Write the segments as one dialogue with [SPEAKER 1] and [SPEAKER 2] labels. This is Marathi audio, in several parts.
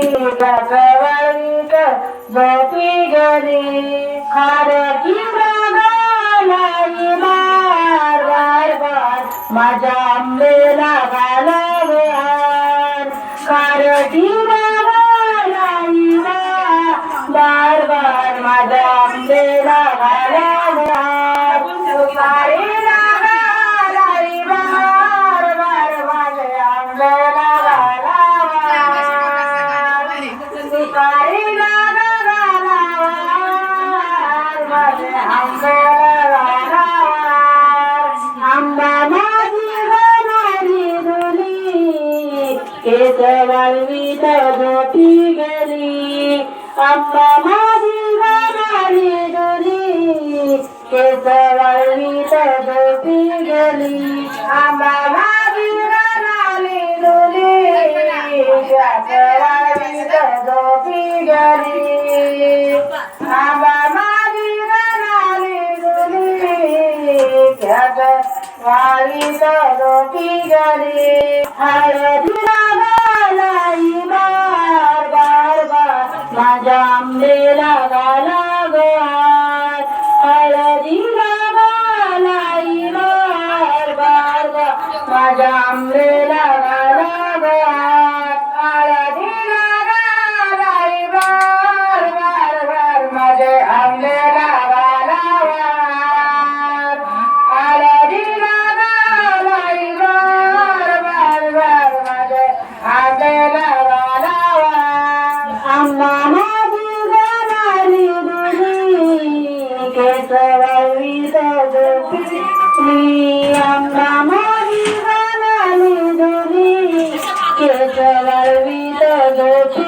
[SPEAKER 1] भगवंत झोपी गेले खरकी मृगालाई मारवार माझ्या आंबेला घालावर खरकी बार माझा माझ्या वाळवीत गोपी गेली. आंबा माझी गाणारी डोली केस वाळवीत गोपी गेली. आंबा माझी गाणारी डोली केस वाळवीत गोपी गेली. आंबा माझी गाणारी डोली केस वाळवीत गोपी गेली. हळदी Hello.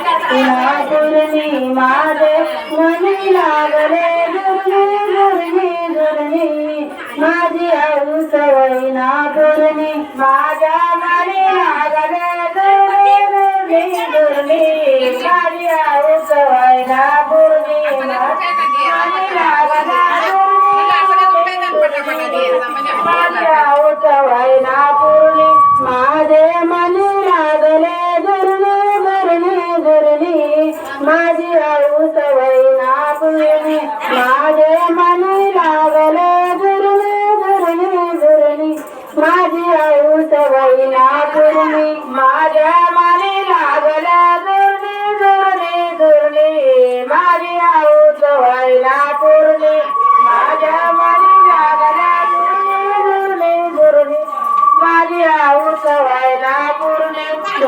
[SPEAKER 1] तुला गुरणी माझे मनी लागले गुरणी गुरणी गुरणी माझी आऊ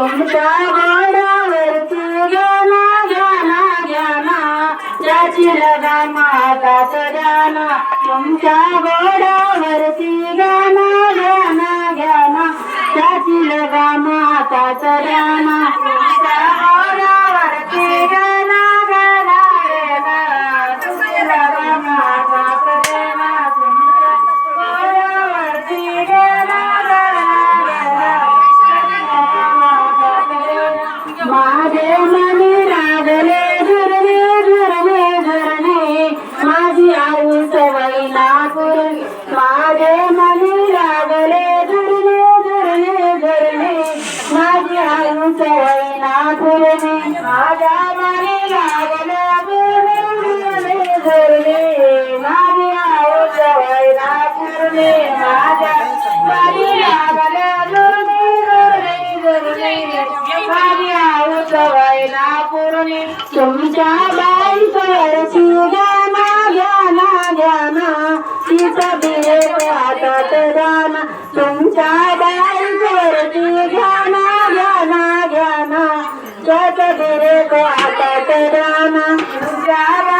[SPEAKER 1] तुमच्या घोड्यावरती गाना गाना गाना त्याची लगा माताच गाना तुमच्या घोड्यावरती गाना गाना गाना त्याची लगा माताच गाना तुमच्या तुमच्या बाईकडची गाना गाना गाना तिचा बिरेक हातात गाना तुमच्या बाई त्याचा बिरेक हातात गाना तुमच्या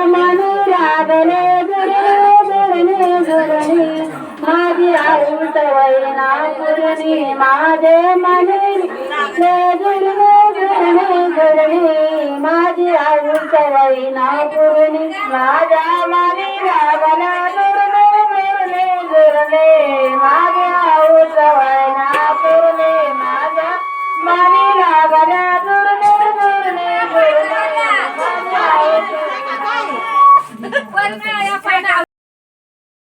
[SPEAKER 1] కరుతవైనా గురుని మాదే మనని గురుని మాది అరుతవైన గురుని మాదా మరి రావణ గురుని గురుని గురుని